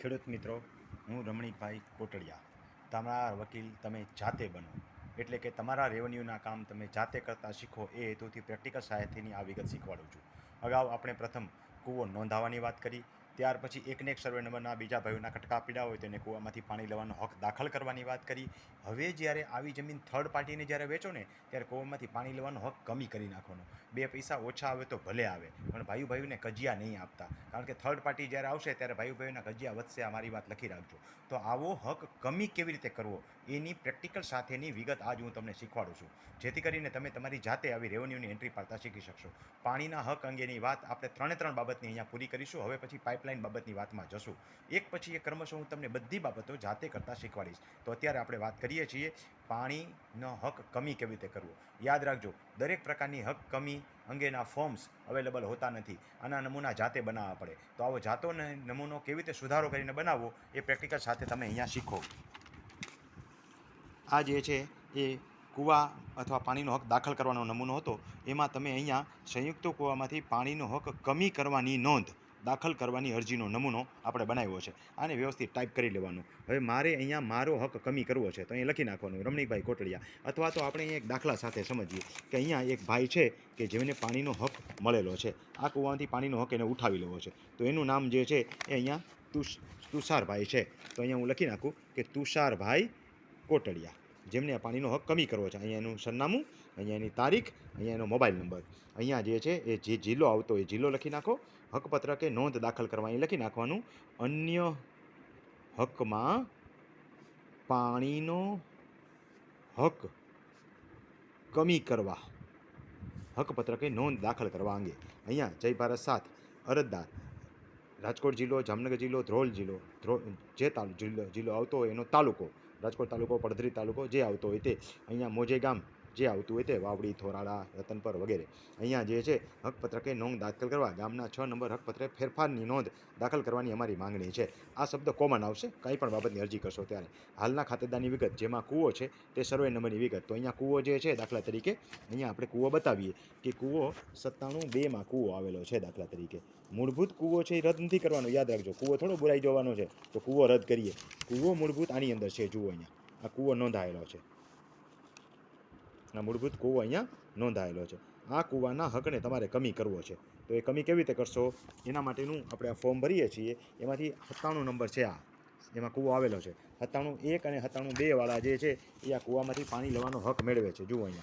ખેડૂત મિત્રો, હું રમણીકભાઈ કોટડિયા. તમારા વકીલ તમે જાતે બનો. એટલે કે તમારા રેવન્યુના કામ તમે જાતે કરતાં શીખો, એ હેતુથી પ્રેક્ટિકલ સહાયથીની આ વિગત શીખવાડું છું. અગાઉ આપણે પ્રથમ કૂવો નોંધાવવાની વાત કરી ત્યાર પછી એકને એક સર્વે નંબરના બીજા ભાઈઓના કટકા પીડા હોય તેને કૂવામાંથી પાણી લેવાનો હક દાખલ કરવાની વાત કરી. હવે જ્યારે આવી જમીન થર્ડ પાર્ટીને જ્યારે વેચો ને, ત્યારે કૂવામાંથી પાણી લેવાનો હક કમી કરી નાખવાનો. બે પૈસા ઓછા આવે તો ભલે આવે, પણ ભાઈ ભાઈઓને કજિયા નહીં આપતા. કારણ કે થર્ડ પાર્ટી જ્યારે આવશે ત્યારે ભાઈ ભાઈઓના કજિયા વધશે, આ મારી વાત લખી રાખજો. તો આવો હક કમી કેવી રીતે કરવો? એની પ્રેક્ટિકલ સાથેની વિગત આજ હું તમને શીખવાડું છું. જેથી કરીને તમે તમારી જાતે આવી રેવન્યુની એન્ટ્રી પાડતા શીખી શકશો. પાણીના હક અંગેની વાત આપણે ત્રણે ત્રણ બાબતની અહીંયા પૂરી કરીશું. હવે પછી પાઇપલાઇન બાબતની વાતમાં જશું. એક પછી એક ક્રમશઃ હું તમને બધી બાબતો જાતે કરતાં શીખવાડીશ. તો અત્યારે આપણે વાત કરીએ છીએ પાણીનો હક કમી કેવી રીતે કરવો? યાદ રાખજો, દરેક પ્રકારની હક કમી અંગેના ફોર્મ્સ અવેલેબલ હોતા નથી. આના નમૂના જાતે બનાવવા પડે. તો આવો જાતો નમૂનો કેવી રીતે સુધારો કરીને બનાવવો એ પ્રેક્ટિકલ સાથે તમે અહીંયા શીખો. આ જે છે એ કૂવા અથવા પાણીનો હક દાખલ કરવાનો નમૂનો હતો. એમાં તમે અહીંયા સંયુક્ત કૂવામાંથી પાણીનો હક કમી કરવાની નોંધ દાખલ કરવાની અરજીનો નમૂનો આપણે બનાવ્યો છે. આને વ્યવસ્થિત ટાઈપ કરી લેવાનું. હવે મારે અહીંયા મારો હક કમી કરવો છે તો અહીં લખી નાખવાનું. રમણીકભાઈ કોટડિયા. અથવા તો આપણે અહીંયા એક દાખલા સાથે સમજીએ કે અહીંયા એક ભાઈ છે કે જેમને પાણીનો હક મળેલો છે. આ કૂવામાંથી પાણીનો હક એને ઉઠાવી લેવો છે. તો એનું નામ જે છે એ અહીંયા તુષ, તુષારભાઈ છે. તો અહીંયા હું લખી નાખું કે તુષારભાઈ કોટડિયા. જેમને પાણીનો હક કમી કરવો છે. અહીંયા એનું સરનામું, અહીંયા એની તારીખ, અહીંયા એનો મોબાઈલ નંબર. અહીંયા જે છે એ જે જિલ્લો આવતો એ જિલ્લો લખી નાખો. હકપત્ર કે નોંધ દાખલ કરવા અહીં લખી નાખવાનું. અન્ય હકમાં પાણીનો હક કમી કરવા. હકપત્ર કે નોંધ દાખલ કરવા અંગે. અહીંયા જય ભારત સાત અરજદાર. રાજકોટ જિલ્લો, જામનગર જિલ્લો, ધ્રોલ જિલ્લો, ધ્રો, જે તાલુ, જિલ્લો જિલ્લો આવતો હોય એનો તાલુકો. રાજકોટ તાલુકો પડધરી તાલુકો જે આવતો હોય તે. અહીંયા મોજે ગામ જે આવતું હોય તે વાવડી થોરાળા રતનપર વગેરે. અહીંયા જે છે, હકપત્રકે નોંધ દાખલ કરવા, ગામના છ નંબર હકપત્રે ફેરફારની નોંધ દાખલ કરવાની અમારી માંગણી છે. આ શબ્દ કોમન આવશે, કંઈ પણ બાબતની અરજી કરશો ત્યારે. હાલના ખાતેદારની વિગત, જેમાં કૂવો છે, તે સર્વે નંબરની વિગત. તો અહીંયા કૂવો જે છે, દાખલા તરીકે, અહીંયા આપણે કૂવો બતાવીએ કે કૂવો સત્તાણું બેમાં કૂવો આવેલો છે દાખલા તરીકે. મૂળભૂત કૂવો છે એ રદ નથી કરવાનો, યાદ રાખજો. કૂવો થોડો બુરાઈ જવાનો છે, તો કૂવો રદ કરીએ. કૂવો મૂળભૂત આની અંદર છે, જુઓ અહીંયા. આ કૂવો નોંધાયેલો છે. આ મૂળભૂત કૂવો અહીંયા નોંધાયેલો છે. આ કૂવાના હકને તમારે કમી કરવો છે. તો એ કમી કેવી રીતે કરશો? એના માટેનું આપણે આ ફોર્મ ભરીએ છીએ. એમાંથી સત્તાણું નંબર છે આ. એમાં કૂવો આવેલો છે. સત્તાણું એક અને સત્તાણું બે વાળા જે છે, એ આ કૂવામાંથી પાણી લેવાનો હક મેળવે છે. જુઓ અહીંયા.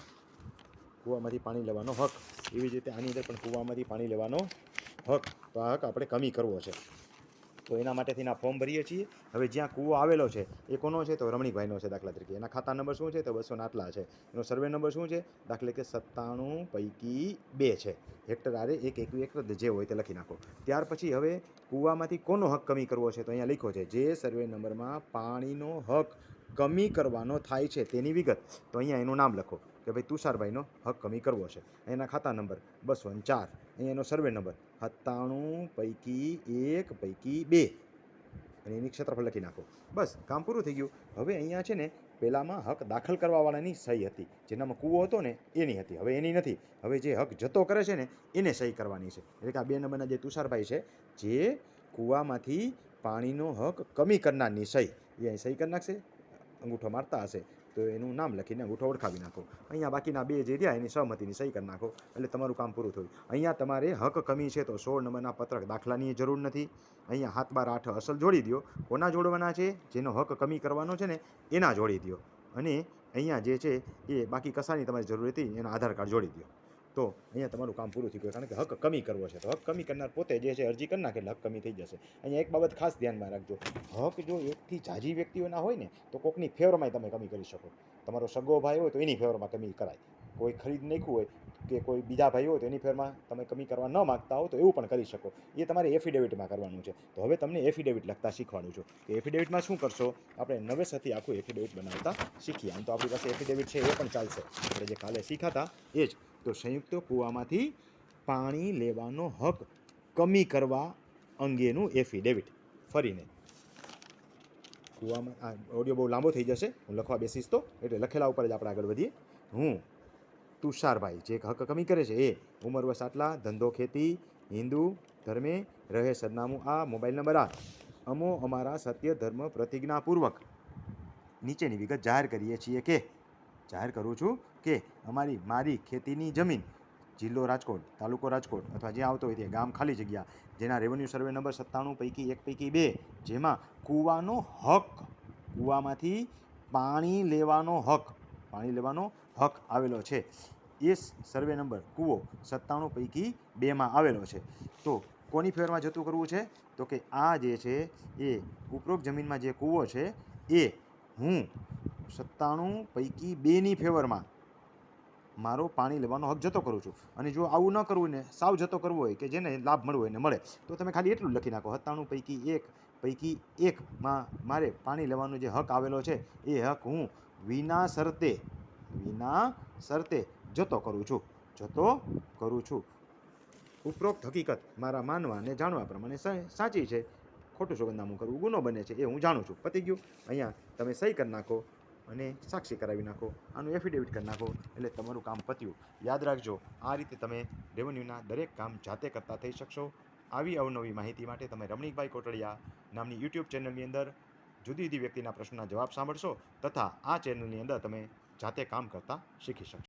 કૂવામાંથી પાણી લેવાનો હક. એવી રીતે આની અંદર પણ કૂવામાંથી પાણી લેવાનો હક. તો આ હક આપણે કમી કરવો છે. તો એના માટેથી આ ફોર્મ ભરીએ છીએ. હવે જ્યાં કૂવો આવેલો છે, એ કોનો છે? તો રમણીકભાઈનો છે, દાખલા તરીકે. એના ખાતા નંબર શું છે? તો બસો આટલા છે. એનો સર્વે નંબર શું છે? દાખલા કે સત્તાણું પૈકી બે છે. હેક્ટર આરે એક એકવી એક જે હોય તે લખી નાખો. ત્યાર પછી હવે કૂવામાંથી કોનો હક કમી કરવો છે? તો અહીંયા લખ્યો છે, જે સર્વે નંબરમાં પાણીનો હક કમી કરવાનો થાય છે તેની વિગત. તો અહીંયા એનું નામ લખો. કે ભાઈ તુષારભાઈનો હક કમી કરવો છે. એના ખાતા નંબર બસો ને ચાર. અહીંયા એનો સર્વે નંબર સત્તાણું પૈકી એક પૈકી બે. અને એની ક્ષેત્રફળ લખી નાખો. બસ, કામ પૂરું થઈ ગયું. હવે અહીંયા છે ને પહેલાંમાં હક દાખલ કરવાવાળાની સહી હતી. જેનામાં કૂવો હતો ને એની હતી. હવે એની નથી. હવે જે હક જતો કરે છે ને એને સહી કરવાની છે. એટલે કે આ બે નંબરના જે તુષારભાઈ છે, જે કૂવામાંથી પાણીનો હક કમી કરનારની સહી. એ સહી કરી નાખશે. અંગૂઠો મારતા હશે. તો એનું નામ લખીને અંગૂઠો ઓળખાવી નાખો. અહીંયા બાકીના બે જે રહ્યા એની સહમતીની સહી કરી નાખો. એટલે તમારું કામ પૂરું થયું. અહીંયા તમારે હક કમી છે તો સોળ નંબરના પત્રક દાખલાની જરૂર નથી. અહીંયા હાથ બાર આઠ અસલ જોડી દો કોના જોડવાના છે? જેનો હક કમી કરવાનો છે ને, એના જોડી દો અને અહીંયા જે છે એ બાકી કશાની તમારી જરૂર હતી એના આધાર કાર્ડ જોડી દો તો અહીંયા તમારું કામ પૂરું થઈ ગયું કારણ કે હક કમી કરવો છે. તો હક કમી કરનાર પોતે જે છે અરજી કરી નાખે એટલે હક કમી થઈ જશે. અહીંયા એક બાબત ખાસ ધ્યાનમાં રાખજો. હક જો એકથી જાજી વ્યક્તિઓના હોય ને, તો કોકની ફેવરમાં તમે કમી કરી શકો. તમારો સગો ભાઈ હોય તો એની ફેવરમાં કમી કરાય. કોઈ ખરીદ નાખ્યું હોય કે કોઈ બીજા ભાઈ હોય તો એની ફેરમાં તમે કમી કરવા ન માગતા હો તો એવું પણ કરી શકો. એ તમારે એફિડેવિટમાં કરવાનું છે. તો હવે તમને એફિડેવિટ લખતા શીખવાનું છું. કે એફિડેવિટમાં શું કરશો? આપણે નવેસરથી આખું એફિડેવિટ બનાવતા શીખીએ. આમ તો આપણી પાસે એફિડેવિટ છે, એ પણ ચાલશે. આપણે જે કાલે શીખાતા એ જ. તો સંયુક્ત કૂવામાંથી પાણી લેવાનો હક કમી કરવા અંગેનું એફિડેવિટ ફરીને. કૂવામાં, આ ઓડિયો બહુ લાંબો થઈ જશે. હું લખવા બેસીશ તો. એટલે લખેલા ઉપર જ આપણે આગળ વધીએ. હું તુષારભાઈ, જે હક કમી કરે છે, એ ઉંમર વર્ષ આટલા, ધંધો ખેતી, હિન્દુ, ધર્મે, રહે સરનામું આ મોબાઈલ નંબર આ અમો અમારા સત્ય, ધર્મ, પ્રતિજ્ઞાપૂર્વક નીચેની વિગત જાહેર કરીએ છીએ કે જાહેર કરું છું કે અમારી મારી ખેતીની જમીન જિલ્લો રાજકોટ, તાલુકો રાજકોટ અથવા જ્યાં આવતો હોય તે ગામ ખાલી જગ્યા, જેના રેવન્યુ સર્વે નંબર સત્તાણું પૈકી એક પૈકી બે, જેમાં કૂવાનો હક, કૂવામાંથી પાણી લેવાનો હક, પાણી લેવાનો હક આવેલો છે. એ સર્વે નંબર કૂવો સત્તાણું પૈકી બેમાં આવેલો છે. તો કોની ફેવરમાં જતું કરવું છે? તો કે આ જે છે એ ઉપરોક્ત જમીનમાં જે કૂવો છે એ હું સત્તાણું પૈકી બેની ફેવરમાં મારો પાણી લેવાનો હક જતો કરું છું. અને જો આવું ન કરવું ને, સાવ જતો કરવો હોય કે જેને લાભ મળવો એને મળે, તો તમે ખાલી એટલું લખી નાખો. સત્તાણું પૈકી એક, પૈકી એકમાં મારે પાણી લેવાનો જે હક આવેલો છે, એ હક હું વિના શરતે વિના શરતે જતો કરું છું. જતો કરું છું. ઉપરોક્ત હકીકત મારા માનવા અને જાણવા પ્રમાણે સાચી છે. ખોટું સોગંદનામું કરવું ગુનો બને છે, એ હું જાણું છું. પતી ગયું. અહીંયા તમે સહી કરી નાખો. અને સાક્ષી કરાવી નાખો, આનું એફિડેવિટ કરી નાખો એટલે તમારું કામ પત્યું. યાદ રાખજો, આ રીતે તમે રેવન્યુના દરેક કામ જાતે કરતા થઈ શકશો. આવી અવનવી માહિતી માટે તમે રમણીકભાઈ કોટડિયા નામની યુટ્યુબ ચેનલની અંદર જુદી જુદી વ્યક્તિના પ્રશ્નના જવાબ સાંભળશો તથા આ ચેનલની અંદર તમે જાતે કામ કરતા શીખી શકશો.